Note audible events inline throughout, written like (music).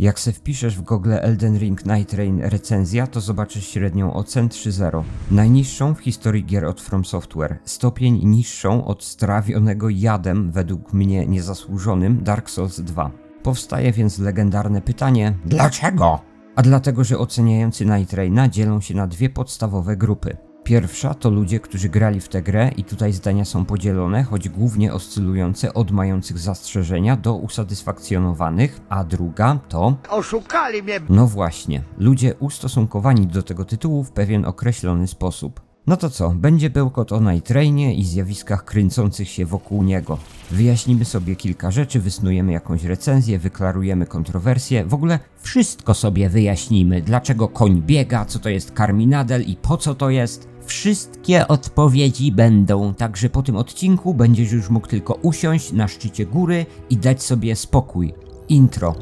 Jak se wpiszesz w Google Elden Ring Night Rain recenzja, to zobaczysz średnią ocen 3.0. Najniższą w historii gier od From Software. Stopień niższą od strawionego jadem, według mnie niezasłużonym, Dark Souls 2. Powstaje więc legendarne pytanie: Dlaczego? A dlatego, że oceniający Night Raina dzielą się na dwie podstawowe grupy. Pierwsza to ludzie, którzy grali w tę grę i tutaj zdania są podzielone, choć głównie oscylujące od mających zastrzeżenia do usatysfakcjonowanych, a druga to Oszukali mnie! no właśnie, ludzie ustosunkowani do tego tytułu w pewien określony sposób. No to co, będzie bełkot o Night Rainie i zjawiskach kręcących się wokół niego. Wyjaśnimy sobie kilka rzeczy, wysnujemy jakąś recenzję, wyklarujemy kontrowersje, w ogóle wszystko sobie wyjaśnimy. Dlaczego koń biega, co to jest karminadel i po co to jest. Wszystkie odpowiedzi będą, także po tym odcinku będziesz już mógł tylko usiąść na szczycie góry i dać sobie spokój. Intro.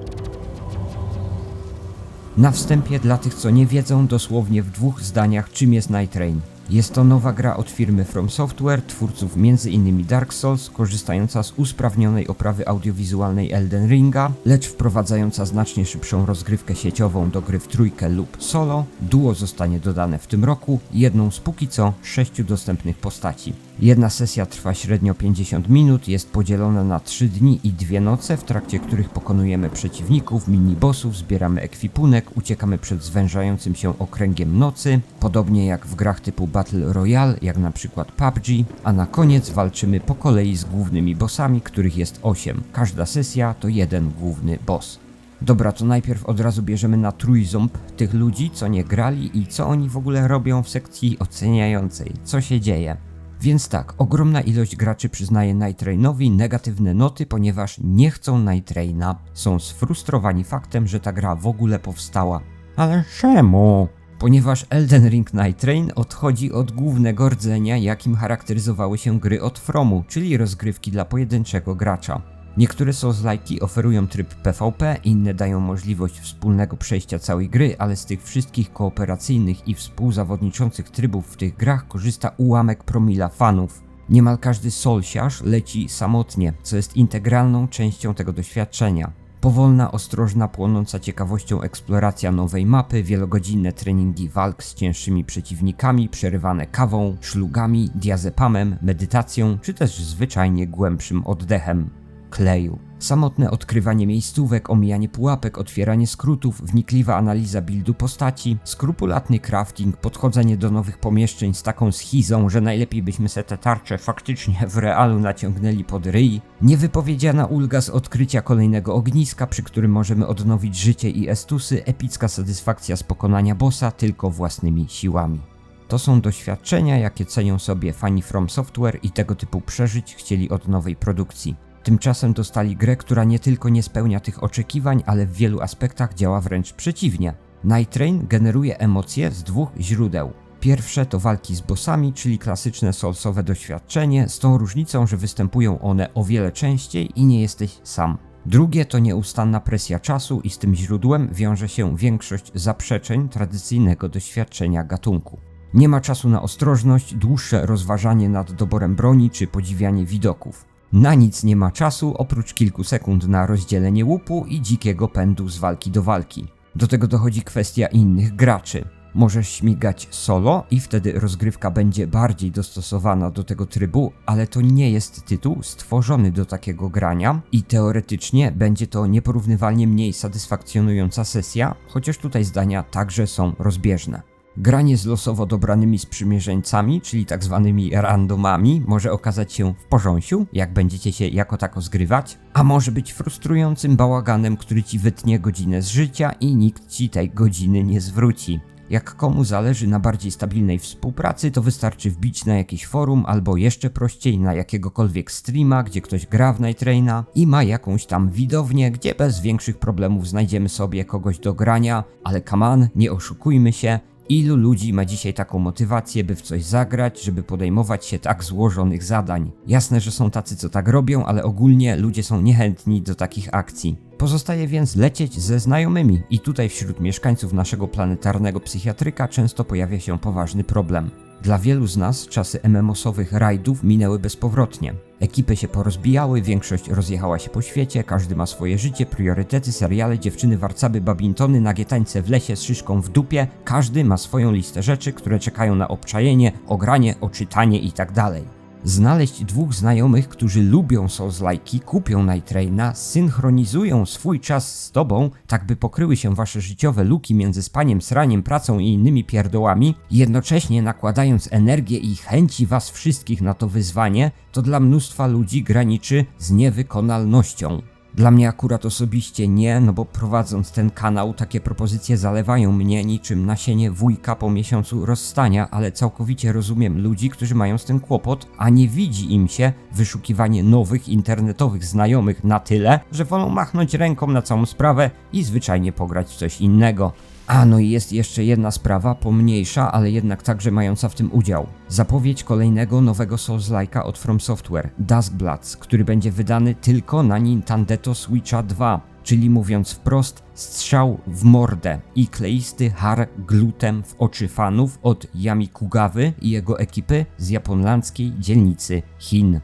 Na wstępie dla tych, co nie wiedzą, dosłownie w dwóch zdaniach, czym jest Night Rain. Jest to nowa gra od firmy From Software, twórców m.in. Dark Souls, korzystająca z usprawnionej oprawy audiowizualnej Elden Ringa, lecz wprowadzająca znacznie szybszą rozgrywkę sieciową do gry w trójkę lub solo. Duo zostanie dodane w tym roku, jedną z póki co sześciu dostępnych postaci. Jedna sesja trwa średnio 50 minut, jest podzielona na 3 dni i 2 noce, w trakcie których pokonujemy przeciwników, minibossów, zbieramy ekwipunek, uciekamy przed zwężającym się okręgiem nocy, podobnie jak w grach typu Battle Royale, jak na przykład PUBG, a na koniec walczymy po kolei z głównymi bossami, których jest 8. Każda sesja to jeden główny boss. Dobra, to najpierw od razu bierzemy na trójząb tych ludzi, co nie grali i co oni w ogóle robią w sekcji oceniającej, co się dzieje. Więc tak, ogromna ilość graczy przyznaje Night Rainowi negatywne noty, ponieważ nie chcą Night Raina. Są sfrustrowani faktem, że ta gra w ogóle powstała. Ale czemu? Ponieważ Elden Ring Night Rain odchodzi od głównego rdzenia, jakim charakteryzowały się gry od Fromu, czyli rozgrywki dla pojedynczego gracza. Niektóre Souls-like'i oferują tryb PvP, inne dają możliwość wspólnego przejścia całej gry, ale z tych wszystkich kooperacyjnych i współzawodniczących trybów w tych grach korzysta ułamek promila fanów. Niemal każdy solsiarz leci samotnie, co jest integralną częścią tego doświadczenia. Powolna, ostrożna, płonąca ciekawością eksploracja nowej mapy, wielogodzinne treningi walk z cięższymi przeciwnikami, przerywane kawą, szlugami, diazepamem, medytacją, czy też zwyczajnie głębszym oddechem kleju. Samotne odkrywanie miejscówek, omijanie pułapek, otwieranie skrótów, wnikliwa analiza buildu postaci, skrupulatny crafting, podchodzenie do nowych pomieszczeń z taką schizą, że najlepiej byśmy se te tarcze faktycznie w realu naciągnęli pod ryj, niewypowiedziana ulga z odkrycia kolejnego ogniska, przy którym możemy odnowić życie i estusy, epicka satysfakcja z pokonania bossa tylko własnymi siłami. To są doświadczenia, jakie cenią sobie fani From Software i tego typu przeżyć chcieli od nowej produkcji. Tymczasem dostali grę, która nie tylko nie spełnia tych oczekiwań, ale w wielu aspektach działa wręcz przeciwnie. Night Train generuje emocje z dwóch źródeł. Pierwsze to walki z bossami, czyli klasyczne soulsowe doświadczenie, z tą różnicą, że występują one o wiele częściej i nie jesteś sam. Drugie to nieustanna presja czasu i z tym źródłem wiąże się większość zaprzeczeń tradycyjnego doświadczenia gatunku. Nie ma czasu na ostrożność, dłuższe rozważanie nad doborem broni czy podziwianie widoków. Na nic nie ma czasu oprócz kilku sekund na rozdzielenie łupu i dzikiego pędu z walki do walki. Do tego dochodzi kwestia innych graczy. Możesz śmigać solo i wtedy rozgrywka będzie bardziej dostosowana do tego trybu, ale to nie jest tytuł stworzony do takiego grania i teoretycznie będzie to nieporównywalnie mniej satysfakcjonująca sesja, chociaż tutaj zdania także są rozbieżne. Granie z losowo dobranymi sprzymierzeńcami, czyli tak zwanymi randomami, może okazać się w porząsiu, jak będziecie się jako tako zgrywać, a może być frustrującym bałaganem, który ci wytnie godzinę z życia i nikt ci tej godziny nie zwróci. Jak komu zależy na bardziej stabilnej współpracy, to wystarczy wbić na jakieś forum albo jeszcze prościej na jakiegokolwiek streama, gdzie ktoś gra w Night Raina i ma jakąś tam widownię, gdzie bez większych problemów znajdziemy sobie kogoś do grania, ale kaman, nie oszukujmy się, Ilu ludzi ma dzisiaj taką motywację, by w coś zagrać, żeby podejmować się tak złożonych zadań? Jasne, że są tacy, co tak robią, ale ogólnie ludzie są niechętni do takich akcji. Pozostaje więc lecieć ze znajomymi, i tutaj wśród mieszkańców naszego planetarnego psychiatryka często pojawia się poważny problem. Dla wielu z nas czasy MMOsowych rajdów minęły bezpowrotnie. Ekipy się porozbijały, większość rozjechała się po świecie, każdy ma swoje życie, priorytety, seriale, dziewczyny, warcaby, babintony, nagie tańce w lesie z szyszką w dupie. Każdy ma swoją listę rzeczy, które czekają na obczajenie, ogranie, oczytanie itd. Znaleźć dwóch znajomych, którzy lubią Souls-like'i, kupią Night Raina, synchronizują swój czas z tobą, tak by pokryły się wasze życiowe luki między spaniem, sraniem, pracą i innymi pierdołami, jednocześnie nakładając energię i chęci was wszystkich na to wyzwanie, to dla mnóstwa ludzi graniczy z niewykonalnością. Dla mnie akurat osobiście nie, no bo prowadząc ten kanał, takie propozycje zalewają mnie niczym nasienie wujka po miesiącu rozstania, ale całkowicie rozumiem ludzi, którzy mają z tym kłopot, a nie widzi im się wyszukiwanie nowych internetowych znajomych na tyle, że wolą machnąć ręką na całą sprawę i zwyczajnie pograć w coś innego. A no i jest jeszcze jedna sprawa, pomniejsza, ale jednak także mająca w tym udział. Zapowiedź kolejnego nowego Souls-like'a od From Software, Duskbloods, który będzie wydany tylko na Nintendo Switcha 2, czyli mówiąc wprost, strzał w mordę i kleisty har glutem w oczy fanów od Yami Kugawy i jego ekipy z japonlandzkiej dzielnicy Chin.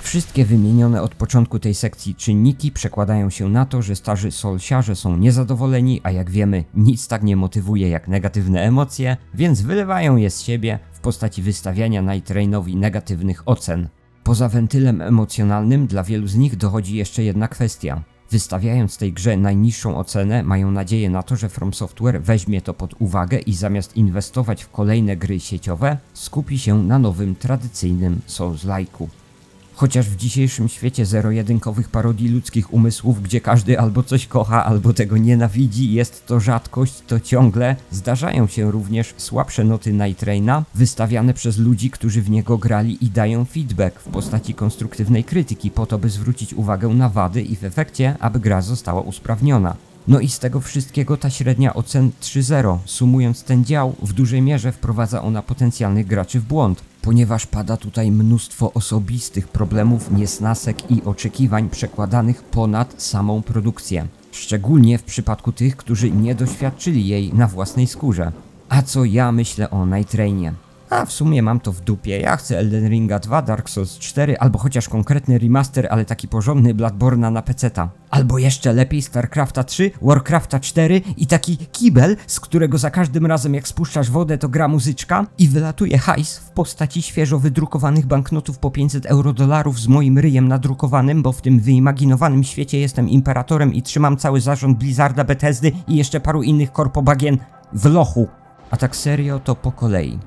Wszystkie wymienione od początku tej sekcji czynniki przekładają się na to, że starzy solsiarze są niezadowoleni, a jak wiemy, nic tak nie motywuje jak negatywne emocje, więc wylewają je z siebie w postaci wystawiania Night Rainowi negatywnych ocen. Poza wentylem emocjonalnym dla wielu z nich dochodzi jeszcze jedna kwestia. Wystawiając tej grze najniższą ocenę, mają nadzieję na to, że From Software weźmie to pod uwagę i zamiast inwestować w kolejne gry sieciowe, skupi się na nowym, tradycyjnym Souls-like'u. Chociaż w dzisiejszym świecie zero-jedynkowych parodii ludzkich umysłów, gdzie każdy albo coś kocha, albo tego nienawidzi, jest to rzadkość, to ciągle zdarzają się również słabsze noty Night Raina, wystawiane przez ludzi, którzy w niego grali i dają feedback w postaci konstruktywnej krytyki po to, by zwrócić uwagę na wady i w efekcie, aby gra została usprawniona. No i z tego wszystkiego ta średnia ocen 3.0, sumując ten dział, w dużej mierze wprowadza ona potencjalnych graczy w błąd, ponieważ pada tutaj mnóstwo osobistych problemów, niesnasek i oczekiwań przekładanych ponad samą produkcję. Szczególnie w przypadku tych, którzy nie doświadczyli jej na własnej skórze. A co ja myślę o Night Rainie? A w sumie mam to w dupie. Ja chcę Elden Ringa 2, Dark Souls 4, albo chociaż konkretny remaster, ale taki porządny Bloodborne'a na peceta. Albo jeszcze lepiej StarCrafta 3, Warcrafta 4 i taki kibel, z którego za każdym razem jak spuszczasz wodę to gra muzyczka i wylatuje hajs w postaci świeżo wydrukowanych banknotów po 500 euro dolarów z moim ryjem nadrukowanym, bo w tym wyimaginowanym świecie jestem imperatorem i trzymam cały zarząd Blizzarda, Bethesdy i jeszcze paru innych korpobagien w lochu. A tak serio to po kolei.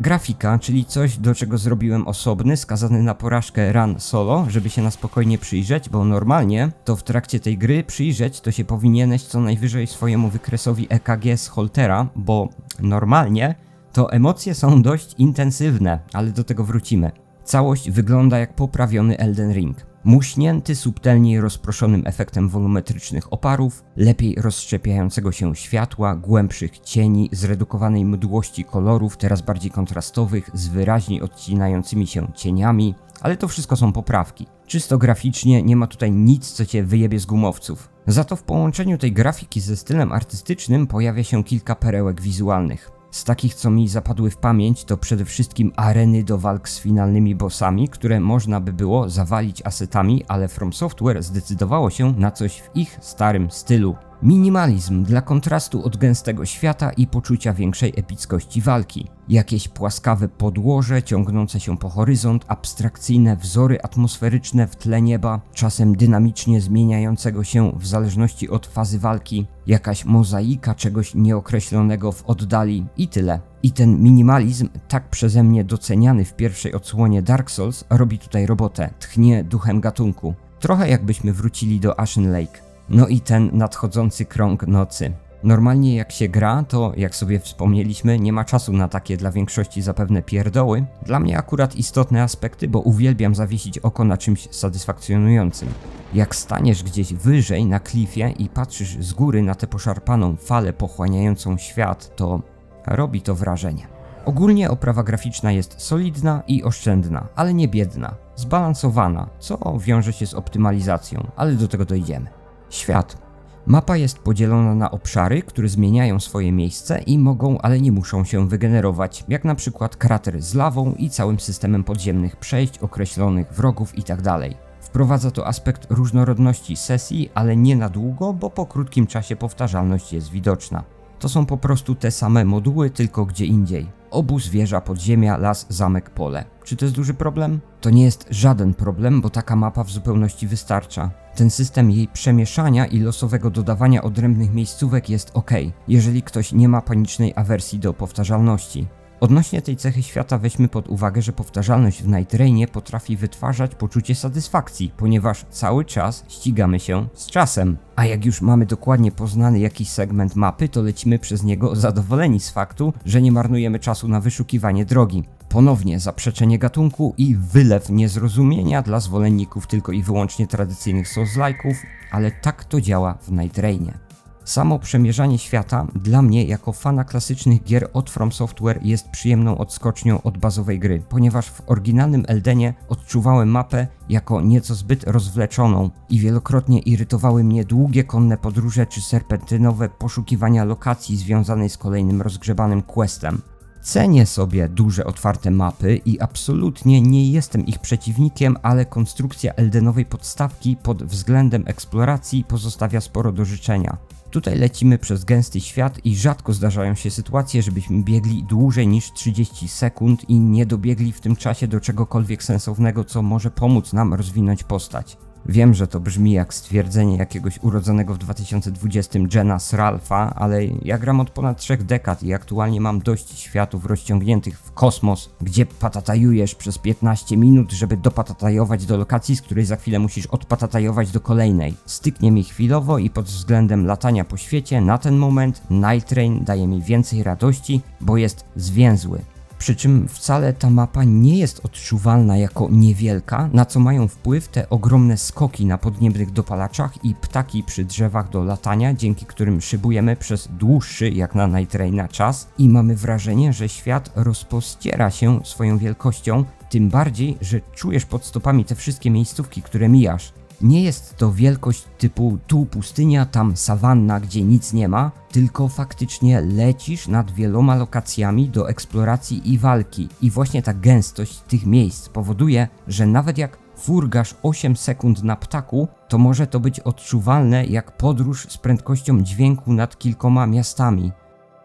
Grafika, czyli coś, do czego zrobiłem osobny, skazany na porażkę run solo, żeby się na spokojnie przyjrzeć, bo normalnie to w trakcie tej gry przyjrzeć to się powinieneś co najwyżej swojemu wykresowi EKG z Holtera, bo normalnie to emocje są dość intensywne, ale do tego wrócimy. Całość wygląda jak poprawiony Elden Ring. Muśnięty subtelniej rozproszonym efektem wolumetrycznych oparów, lepiej rozszczepiającego się światła, głębszych cieni, zredukowanej mdłości kolorów, teraz bardziej kontrastowych, z wyraźniej odcinającymi się cieniami, ale to wszystko są poprawki. Czysto graficznie nie ma tutaj nic, co cię wyjebie z gumowców. Za to w połączeniu tej grafiki ze stylem artystycznym pojawia się kilka perełek wizualnych. Z takich, co mi zapadły w pamięć, to przede wszystkim areny do walk z finalnymi bossami, które można by było zawalić asetami, ale From Software zdecydowało się na coś w ich starym stylu. Minimalizm dla kontrastu od gęstego świata i poczucia większej epickości walki. Jakieś płaskawe podłoże ciągnące się po horyzont, abstrakcyjne wzory atmosferyczne w tle nieba, czasem dynamicznie zmieniającego się w zależności od fazy walki, jakaś mozaika czegoś nieokreślonego w oddali i tyle. I ten minimalizm, tak przeze mnie doceniany w pierwszej odsłonie Dark Souls, robi tutaj robotę, tchnie duchem gatunku. Trochę jakbyśmy wrócili do Ashen Lake. No i ten nadchodzący krąg nocy. Normalnie jak się gra, to jak sobie wspomnieliśmy, nie ma czasu na takie dla większości zapewne pierdoły. Dla mnie akurat istotne aspekty, bo uwielbiam zawiesić oko na czymś satysfakcjonującym. Jak staniesz gdzieś wyżej na klifie i patrzysz z góry na tę poszarpaną falę pochłaniającą świat, to robi to wrażenie. Ogólnie oprawa graficzna jest solidna i oszczędna, ale nie biedna, zbalansowana, co wiąże się z optymalizacją, ale do tego dojdziemy. Świat. Mapa jest podzielona na obszary, które zmieniają swoje miejsce i mogą, ale nie muszą się wygenerować, jak na przykład krater z lawą i całym systemem podziemnych przejść, określonych wrogów itd. Wprowadza to aspekt różnorodności sesji, ale nie na długo, bo po krótkim czasie powtarzalność jest widoczna. To są po prostu te same moduły, tylko gdzie indziej. Obóz, wieża, podziemia, las, zamek, pole. Czy to jest duży problem? To nie jest żaden problem, bo taka mapa w zupełności wystarcza. Ten system jej przemieszania i losowego dodawania odrębnych miejscówek jest ok, jeżeli ktoś nie ma panicznej awersji do powtarzalności. Odnośnie tej cechy świata weźmy pod uwagę, że powtarzalność w Night Rainie potrafi wytwarzać poczucie satysfakcji, ponieważ cały czas ścigamy się z czasem. A jak już mamy dokładnie poznany jakiś segment mapy, to lecimy przez niego zadowoleni z faktu, że nie marnujemy czasu na wyszukiwanie drogi. Ponownie zaprzeczenie gatunku i wylew niezrozumienia dla zwolenników tylko i wyłącznie tradycyjnych Souls-like'ów, ale tak to działa w Night Rainie. Samo przemierzanie świata dla mnie jako fana klasycznych gier od From Software jest przyjemną odskocznią od bazowej gry, ponieważ w oryginalnym Eldenie odczuwałem mapę jako nieco zbyt rozwleczoną i wielokrotnie irytowały mnie długie konne podróże czy serpentynowe poszukiwania lokacji związanej z kolejnym rozgrzebanym questem. Cenię sobie duże otwarte mapy i absolutnie nie jestem ich przeciwnikiem, ale konstrukcja Eldenowej podstawki pod względem eksploracji pozostawia sporo do życzenia. Tutaj lecimy przez gęsty świat i rzadko zdarzają się sytuacje, żebyśmy biegli dłużej niż 30 sekund i nie dobiegli w tym czasie do czegokolwiek sensownego, co może pomóc nam rozwinąć postać. Wiem, że to brzmi jak stwierdzenie jakiegoś urodzonego w 2020 Jena Sralfa, ale ja gram od ponad trzech dekad i aktualnie mam dość światów rozciągniętych w kosmos, gdzie patatajujesz przez 15 minut, żeby dopatatajować do lokacji, z której za chwilę musisz odpatatajować do kolejnej. Styknie mi chwilowo i pod względem latania po świecie na ten moment Night Train daje mi więcej radości, bo jest zwięzły. Przy czym wcale ta mapa nie jest odczuwalna jako niewielka, na co mają wpływ te ogromne skoki na podniebnych dopalaczach i ptaki przy drzewach do latania, dzięki którym szybujemy przez dłuższy jak na Night czas i mamy wrażenie, że świat rozpościera się swoją wielkością, tym bardziej, że czujesz pod stopami te wszystkie miejscówki, które mijasz. Nie jest to wielkość typu tu pustynia, tam sawanna, gdzie nic nie ma, tylko faktycznie lecisz nad wieloma lokacjami do eksploracji i walki. I właśnie ta gęstość tych miejsc powoduje, że nawet jak furgasz 8 sekund na ptaku, to może to być odczuwalne jak podróż z prędkością dźwięku nad kilkoma miastami.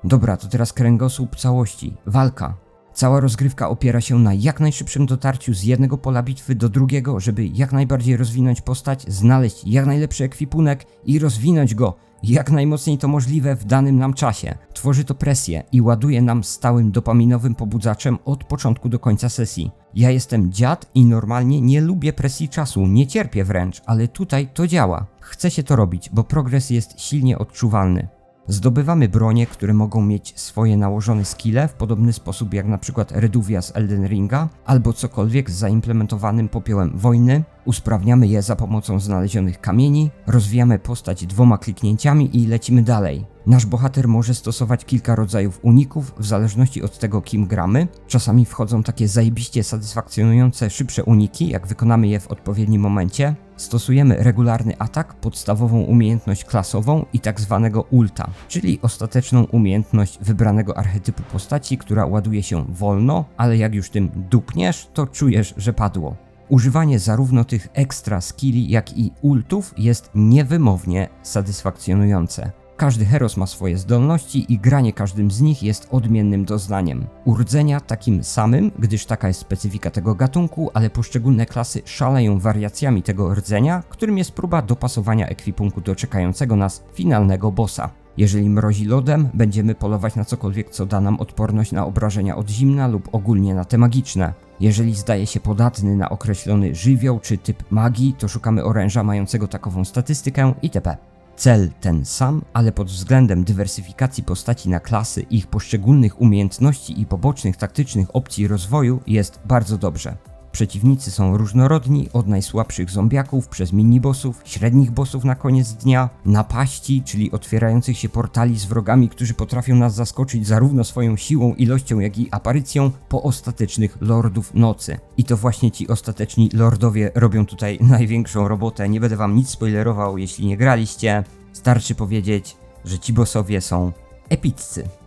Dobra, to teraz kręgosłup całości. Walka. Cała rozgrywka opiera się na jak najszybszym dotarciu z jednego pola bitwy do drugiego, żeby jak najbardziej rozwinąć postać, znaleźć jak najlepszy ekwipunek i rozwinąć go jak najmocniej to możliwe w danym nam czasie. Tworzy to presję i ładuje nam stałym dopaminowym pobudzaczem od początku do końca sesji. Ja jestem dziad i normalnie nie lubię presji czasu, nie cierpię wręcz, ale tutaj to działa. Chcę się to robić, bo progres jest silnie odczuwalny. Zdobywamy bronie, które mogą mieć swoje nałożone skille w podobny sposób jak na przykład Reduvia z Elden Ringa, albo cokolwiek z zaimplementowanym popiołem wojny. Usprawniamy je za pomocą znalezionych kamieni, rozwijamy postać dwoma kliknięciami i lecimy dalej. Nasz bohater może stosować kilka rodzajów uników w zależności od tego kim gramy. Czasami wchodzą takie zajebiście satysfakcjonujące szybsze uniki, jak wykonamy je w odpowiednim momencie. Stosujemy regularny atak, podstawową umiejętność klasową i tak zwanego ulta, czyli ostateczną umiejętność wybranego archetypu postaci, która ładuje się wolno, ale jak już tym dupniesz, to czujesz, że padło. Używanie zarówno tych ekstra skilli, jak i ultów jest niewymownie satysfakcjonujące. Każdy heros ma swoje zdolności i granie każdym z nich jest odmiennym doznaniem. Urdzenia takim samym, gdyż taka jest specyfika tego gatunku, ale poszczególne klasy szaleją wariacjami tego rdzenia, którym jest próba dopasowania ekwipunku do czekającego nas finalnego bossa. Jeżeli mrozi lodem, będziemy polować na cokolwiek, co da nam odporność na obrażenia od zimna lub ogólnie na te magiczne. Jeżeli zdaje się podatny na określony żywioł czy typ magii, to szukamy oręża mającego takową statystykę itp. Cel ten sam, ale pod względem dywersyfikacji postaci na klasy, ich poszczególnych umiejętności i pobocznych taktycznych opcji rozwoju jest bardzo dobrze. Przeciwnicy są różnorodni, od najsłabszych zombiaków przez minibossów, średnich bossów na koniec dnia, napaści, czyli otwierających się portali z wrogami, którzy potrafią nas zaskoczyć zarówno swoją siłą, ilością, jak i aparycją, po ostatecznych lordów nocy. I to właśnie ci ostateczni lordowie robią tutaj (laughs) największą robotę. Nie będę wam nic spoilerował, jeśli nie graliście. Starczy powiedzieć, że ci bossowie są epiccy.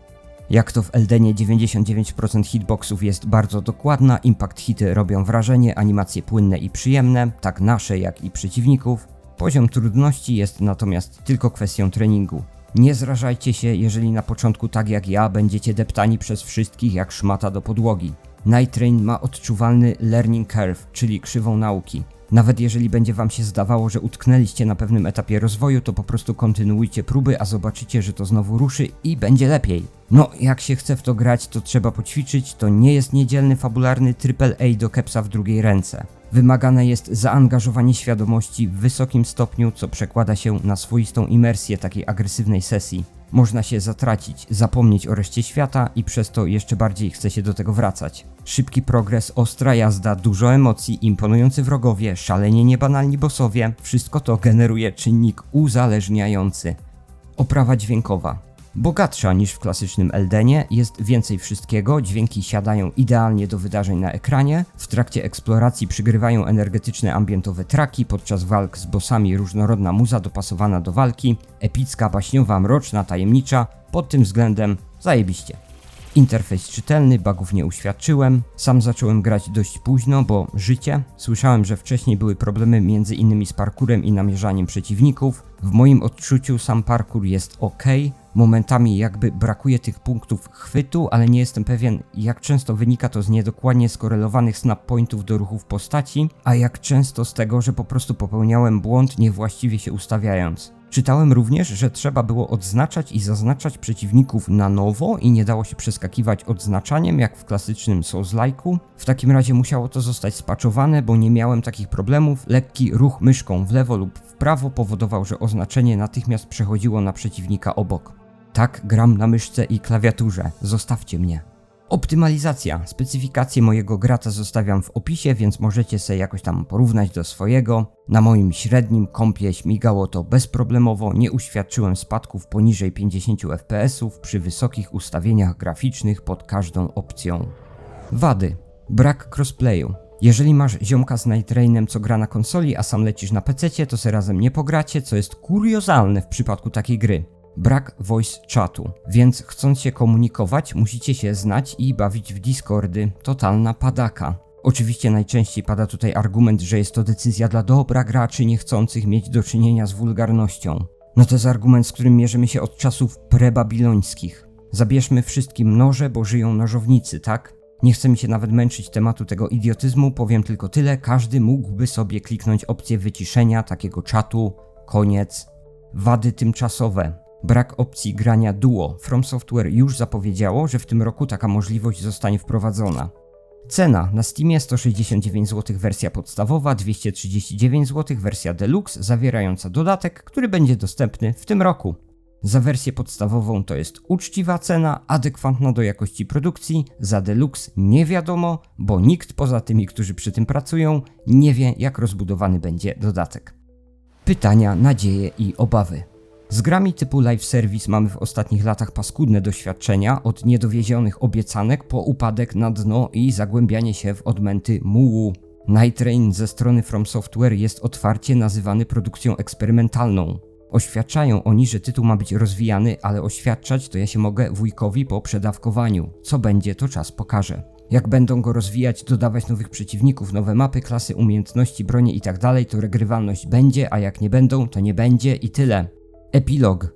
Jak to w Eldenie 99% hitboxów jest bardzo dokładna, impact hity robią wrażenie, animacje płynne i przyjemne, tak nasze jak i przeciwników. Poziom trudności jest natomiast tylko kwestią treningu. Nie zrażajcie się, jeżeli na początku tak jak ja będziecie deptani przez wszystkich jak szmata do podłogi. Night Train ma odczuwalny learning curve, czyli krzywą nauki. Nawet jeżeli będzie wam się zdawało, że utknęliście na pewnym etapie rozwoju, to po prostu kontynuujcie próby, a zobaczycie, że to znowu ruszy i będzie lepiej. No, jak się chce w to grać, to trzeba poćwiczyć, to nie jest niedzielny fabularny AAA do kepsa w drugiej ręce. Wymagane jest zaangażowanie świadomości w wysokim stopniu, co przekłada się na swoistą imersję takiej agresywnej sesji. Można się zatracić, zapomnieć o reszcie świata i przez to jeszcze bardziej chce się do tego wracać. Szybki progres, ostra jazda, dużo emocji, imponujący wrogowie, szalenie niebanalni bossowie, wszystko to generuje czynnik uzależniający. Oprawa dźwiękowa. Bogatsza niż w klasycznym Eldenie, jest więcej wszystkiego, dźwięki siadają idealnie do wydarzeń na ekranie, w trakcie eksploracji przygrywają energetyczne ambientowe traki, podczas walk z bossami różnorodna muza dopasowana do walki, epicka, baśniowa, mroczna, tajemnicza, pod tym względem zajebiście. Interfejs czytelny, bugów nie uświadczyłem. Sam zacząłem grać dość późno, bo życie. Słyszałem, że wcześniej były problemy między innymi z parkurem i namierzaniem przeciwników. W moim odczuciu sam parkour jest ok. Momentami jakby brakuje tych punktów chwytu, ale nie jestem pewien jak często wynika to z niedokładnie skorelowanych snap pointów do ruchów postaci, a jak często z tego, że po prostu popełniałem błąd niewłaściwie się ustawiając. Czytałem również, że trzeba było odznaczać i zaznaczać przeciwników na nowo i nie dało się przeskakiwać odznaczaniem jak w klasycznym Souls-like'u. W takim razie musiało to zostać spaczowane, bo nie miałem takich problemów. Lekki ruch myszką w lewo lub w prawo powodował, że oznaczenie natychmiast przechodziło na przeciwnika obok. Tak gram na myszce i klawiaturze. Zostawcie mnie. Optymalizacja. Specyfikację mojego grata zostawiam w opisie, więc możecie sobie jakoś tam porównać do swojego. Na moim średnim kompie śmigało to bezproblemowo, nie uświadczyłem spadków poniżej 50 fps przy wysokich ustawieniach graficznych pod każdą opcją. Wady. Brak crossplayu. Jeżeli masz ziomka z Night Rainem, co gra na konsoli, a sam lecisz na PC, to se razem nie pogracie, co jest kuriozalne w przypadku takiej gry brak voice chatu, więc chcąc się komunikować, musicie się znać i bawić w Discordy. Totalna padaka. Oczywiście najczęściej pada tutaj argument, że jest to decyzja dla dobra graczy niechcących mieć do czynienia z wulgarnością. No to jest argument, z którym mierzymy się od czasów prebabilońskich. Zabierzmy wszystkim noże, bo żyją nożownicy, tak? Nie chcę mi się nawet męczyć tematu tego idiotyzmu, powiem tylko tyle, każdy mógłby sobie kliknąć opcję wyciszenia takiego czatu, koniec. Wady tymczasowe. Brak opcji grania duo. From Software już zapowiedziało, że w tym roku taka możliwość zostanie wprowadzona. Cena na Steamie 169 zł wersja podstawowa, 239 zł wersja deluxe zawierająca dodatek, który będzie dostępny w tym roku. Za wersję podstawową to jest uczciwa cena, adekwatna do jakości produkcji, za deluxe nie wiadomo, bo nikt poza tymi, którzy przy tym pracują, nie wie jak rozbudowany będzie dodatek. Pytania, nadzieje i obawy. Z grami typu live service mamy w ostatnich latach paskudne doświadczenia od niedowiezionych obiecanek po upadek na dno i zagłębianie się w odmęty mułu. Night Rain ze strony From Software jest otwarcie nazywany produkcją eksperymentalną. Oświadczają oni, że tytuł ma być rozwijany, ale oświadczać to ja się mogę wujkowi po przedawkowaniu. Co będzie, to czas pokaże. Jak będą go rozwijać, dodawać nowych przeciwników, nowe mapy, klasy, umiejętności, bronie itd., tak to regrywalność będzie, a jak nie będą, to nie będzie i tyle. Epilog.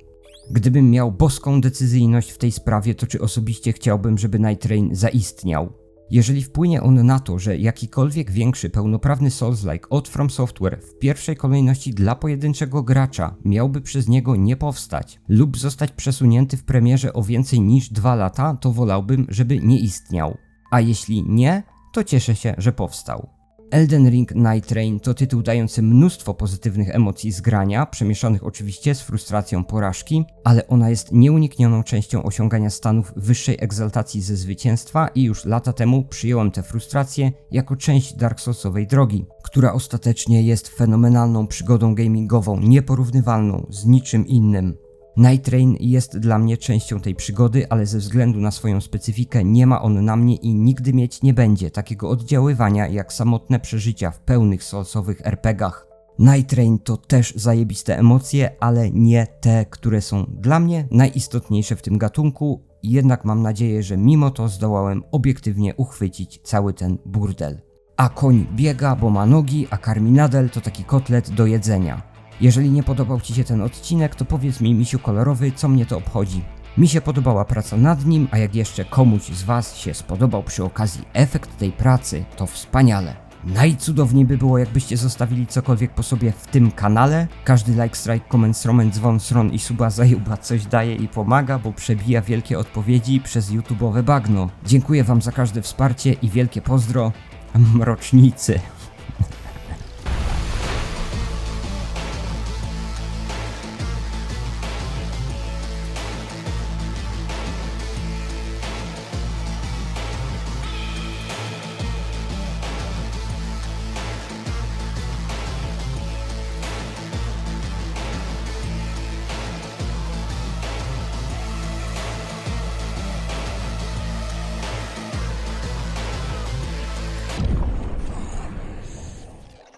Gdybym miał boską decyzyjność w tej sprawie, to czy osobiście chciałbym, żeby Night Train zaistniał? Jeżeli wpłynie on na to, że jakikolwiek większy, pełnoprawny Souls-like od From Software w pierwszej kolejności dla pojedynczego gracza miałby przez niego nie powstać lub zostać przesunięty w premierze o więcej niż dwa lata, to wolałbym, żeby nie istniał. A jeśli nie, to cieszę się, że powstał. Elden Ring Night Train to tytuł dający mnóstwo pozytywnych emocji z grania, przemieszanych oczywiście z frustracją porażki, ale ona jest nieuniknioną częścią osiągania stanów wyższej egzaltacji ze zwycięstwa i już lata temu przyjąłem tę frustrację jako część Dark Soulsowej drogi, która ostatecznie jest fenomenalną przygodą gamingową, nieporównywalną z niczym innym. Night Train jest dla mnie częścią tej przygody, ale ze względu na swoją specyfikę nie ma on na mnie i nigdy mieć nie będzie takiego oddziaływania jak samotne przeżycia w pełnych solsowych RPGach. Night Train to też zajebiste emocje, ale nie te, które są dla mnie najistotniejsze w tym gatunku. Jednak mam nadzieję, że mimo to zdołałem obiektywnie uchwycić cały ten burdel. A koń biega, bo ma nogi, a karminadel to taki kotlet do jedzenia. Jeżeli nie podobał Ci się ten odcinek, to powiedz mi, misiu kolorowy, co mnie to obchodzi. Mi się podobała praca nad nim, a jak jeszcze komuś z Was się spodobał przy okazji efekt tej pracy, to wspaniale. Najcudowniej by było, jakbyście zostawili cokolwiek po sobie w tym kanale. Każdy like, strike, comment, stromen, dzwon, stron i suba zajuba coś daje i pomaga, bo przebija wielkie odpowiedzi przez YouTube'owe bagno. Dziękuję Wam za każde wsparcie i wielkie pozdro. (laughs) Mrocznicy.